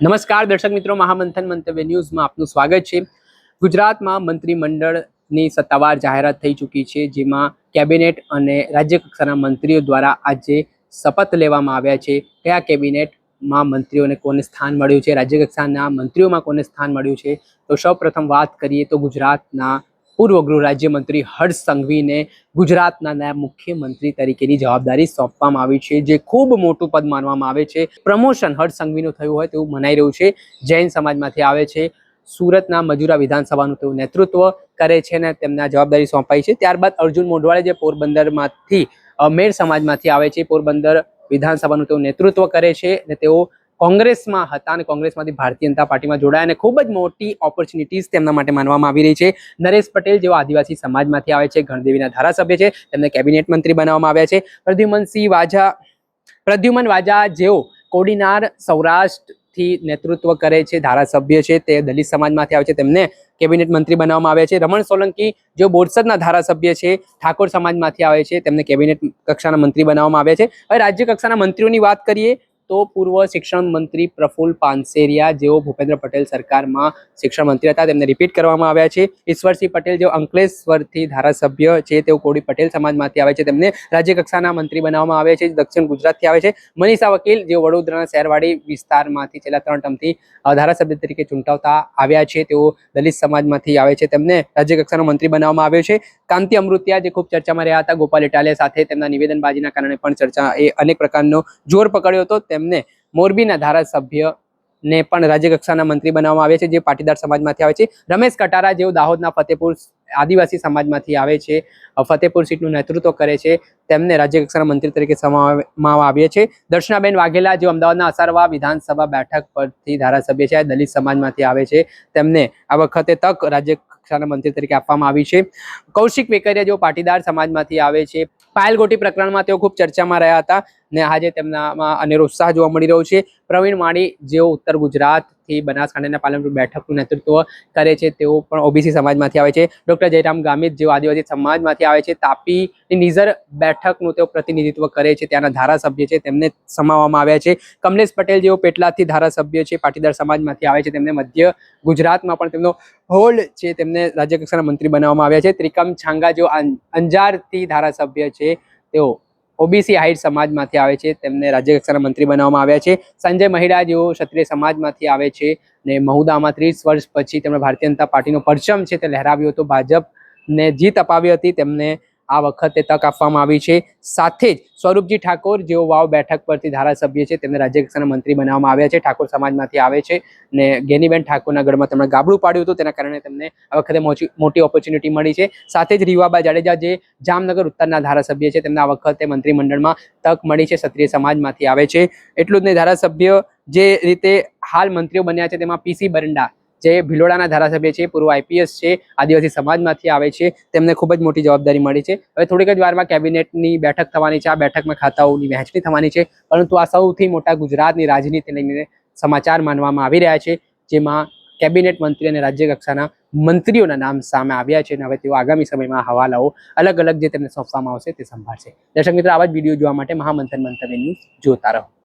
નમસ્કાર, દર્શક મિત્રો. મહામંથન મંતવ્ય ન્યૂઝમાં આપનું સ્વાગત છે. ગુજરાતમાં મંત્રીમંડળની સત્તાવાર જાહેરાત થઈ ચૂકી છે, જેમાં કેબિનેટ અને રાજ્ય કક્ષાના મંત્રીઓ દ્વારા આજે શપથ લેવામાં આવ્યા છે. કયા કેબિનેટમાં મંત્રીઓને કોને સ્થાન મળ્યું છે? રાજ્ય કક્ષાના મંત્રીઓમાં કોને સ્થાન મળ્યું છે? તો સૌપ્રથમ વાત કરીએ તો ગુજરાતના પૂર્વ ગૃહ રાજ્યમંત્રી હર્ષ સંઘવીને ગુજરાતના નાયબ મુખ્યમંત્રી તરીકેની જવાબદારી સોંપવામાં આવી છે, જે ખૂબ મોટું પદ માનવામાં આવે છે. પ્રમોશન હર્ષ સંઘવીનું થયું હોય તેવું મનાઈ રહ્યું છે. જૈન સમાજમાંથી આવે છે. સુરતના મજુરા વિધાનસભાનું તેઓ નેતૃત્વ કરે છે અને તેમને જવાબદારી સોંપાઈ છે. ત્યારબાદ અર્જુન મોઢવાળે જે પોરબંદરમાંથી મેર સમાજમાંથી આવે છે, પોરબંદર વિધાનસભાનું તેઓ નેતૃત્વ કરે છે અને તેઓ કોંગ્રેસમાં હતા અને કોંગ્રેસમાંથી ભારતીય જનતા પાર્ટીમાં જોડાયા અને ખૂબ જ મોટી ઓપોર્ચ્યુનિટીઝ તેમના માટે માનવામાં આવી રહી છે. નરેશ પટેલ જેઓ આદિવાસી સમાજમાંથી આવે છે ગણદેવીના ધારાસભ્ય છે, તેમને કેબિનેટ મંત્રી બનાવવામાં આવ્યા છે. પ્રદ્યુમનસિંહ વાજા, પ્રદ્યુમન વાજા જેઓ કોડીનાર સૌરાષ્ટ્રથી નેતૃત્વ કરે છે, ધારાસભ્ય છે, તે દલિત સમાજમાંથી આવે છે, તેમને કેબિનેટ મંત્રી બનાવવામાં આવ્યા છે. રમણ સોલંકી જેઓ બોરસદના ધારાસભ્ય છે, ઠાકોર સમાજમાંથી આવે છે, તેમને કેબિનેટ કક્ષાના મંત્રી બનાવવામાં આવ્યા છે. હવે રાજ્ય કક્ષાના મંત્રીઓની વાત કરીએ તો પૂર્વ શિક્ષણ મંત્રી પ્રફુલ્લ પાનસેરિયા, જેઓ ભૂપેન્દ્ર પટેલ સરકારમાં શિક્ષણ મંત્રી હતા, તેમને રિપીટ કરવામાં આવ્યા છે. ઈશ્વરસિંહ પટેલ, જેઓ અંકલેશ્વરથી ધારાસભ્ય છે, તેઓ કોડી પટેલ સમાજમાંથી આવે છે. તેમને રાજ્ય કક્ષાના મંત્રી બનાવવામાં આવે છે દક્ષિણ ગુજરાતથી આવે છે. મનીષા વકીલ, જેઓ વડોદરાના શહેરવાડી વિસ્તારમાંથી છેલ્લા ત્રણ ટર્મથી ધારાસભ્ય તરીકે ચૂંટાવતા આવ્યા છે. તેઓ દલિત સમાજમાંથી આવે છે. તેમને રાજ્ય કક્ષાનો મંત્રી બનાવવામાં આવ્યો છે. કાંતિ અમૃતિયા, જે ખૂબ ચર્ચામાં રહ્યા હતા, ગોપાલ ઇટાલિયા સાથે તેમના નિવેદનબાજીના કારણે પણ ચર્ચા એ અનેક પ્રકારનો જોર પકડ્યો હતો. તેમને મોરબીના ધારાસભ્ય ને પણ રાજ્ય કક્ષાના મંત્રી બનાવવામાં આવે છે, જે પાટીદાર સમાજમાંથી આવે છે. રમેશ કટારા જેઓ દાહોદના ફતેપુર આદિવાસી સમાજમાંથી આવે છે ફતેપુર સીટનું નેતૃત્વ કરે છે, તેમને રાજ્ય કક્ષાના મંત્રી તરીકે સમાવવામાં આવ્યા છે દર્શનાબેન વાઘેલા જેઓ અમદાવાદના અસારવા વિધાનસભા બેઠક પરથી ધારાસભ્ય છે દલિત સમાજમાંથી આવે છે, તેમને આ વખતે તક રાજ્ય કક્ષાના મંત્રી તરીકે આપવામાં આવી છે. કૌશિક વેકરિયા જેઓ પાટીદાર સમાજમાંથી આવે છે, પાયલ ગોટી પ્રકરણમાં તેઓ ખૂબ ચર્ચામાં રહ્યા હતા. ને આજે તેમનામાં અનેરો ઉત્સાહ જોવા મળી રહ્યો છે. પ્રવીણ માળી જેઓ ઉત્તર ગુજરાતથી બનાસકાંઠાના પાલનપુર બેઠકનું નેતૃત્વ કરે છે, તેઓ પણ ઓબીસી સમાજમાંથી આવે છે. ડૉક્ટર જયરામ ગામિત જેઓ આદિવાસી સમાજમાંથી આવે છે તાપીની નિઝર બેઠકનું તેઓ પ્રતિનિધિત્વ કરે છે. ત્યાંના ધારાસભ્ય છે, તેમને સમાવવામાં આવ્યા છે. કમલેશ પટેલ જેઓ પેટલાદથી ધારાસભ્ય છે, પાટીદાર સમાજમાંથી આવે છે. તેમને મધ્ય ગુજરાતમાં પણ તેમનો હોલ્ડ છે, તેમને રાજ્ય કક્ષાના મંત્રી બનાવવામાં આવ્યા છે. ત્રિકમ છાંગા જેઓ અંજારથી ધારાસભ્ય છે, તેઓ ઓબીસી હાઈટ સમાજમાંથી આવે છે, તેમને રાજ્ય કક્ષાના મંત્રી બનાવવામાં આવ્યા છે. સંજય મહિડા જેઓ ક્ષત્રિય સમાજમાંથી આવે છે ને મહુદામાં ત્રીસ વર્ષ પછી તેમણે ભારતીય જનતા પાર્ટીનો પરચમ છે તે લહેરાવ્યો હતો. ભાજપને જીત અપાવી હતી, તેમને આ વખતે તક આપવામાં આવી છે. સાથે જ સ્વરૂપજી ઠાકોર જેઓ વાવ બેઠક પરથી ધારાસભ્ય છે, તેમને રાજ્ય કક્ષાના મંત્રી બનાવવામાં આવ્યા છે. ઠાકોર સમાજમાંથી આવે છે ને ગેનીબેન ઠાકોરના ગઢમાં તેમણે ગાબડું પાડ્યું હતું. તેના કારણે તેમને આ વખતે મોટી મોટી ઓપોર્ચ્યુનિટી મળી છે. સાથે જ રીવાબા જાડેજા જે જામનગર ઉત્તરના ધારાસભ્ય છે, તેમને આ વખતે મંત્રીમંડળમાં તક મળી છે, ક્ષત્રિય સમાજમાંથી આવે છે. એટલું જ નહીં, ધારાસભ્ય જે રીતે હાલ મંત્રીઓ બન્યા છે, તેમાં પીસી બરંડા જે ભિલોડાના ધારાસભ્ય છે, પૂર્વ આઈપીએસ છે, આદિવાસી સમાજમાંથી આવે છે, તેમને ખૂબ જ મોટી જવાબદારી મળી છે. હવે થોડીક જ વારમાં કેબિનેટની બેઠક થવાની છે. આ બેઠકમાં ખાતાઓની વહેંચણી થવાની છે. પરંતુ આ સૌથી મોટા ગુજરાતની રાજનીતિને લઈને સમાચાર માનવામાં આવી રહ્યા છે, જેમાં કેબિનેટ મંત્રી અને રાજ્ય કક્ષાના મંત્રીઓના નામ સામે આવ્યા છે અને હવે તેઓ આગામી સમયમાં હવાલાઓ અલગ અલગ જે તેમને સોંપવામાં આવશે તે સંભાળશે. દર્શક મિત્રો, આવા જ વીડિયો જોવા માટે મહામંથન મંતવ્ય ન્યૂઝ જોતા રહો.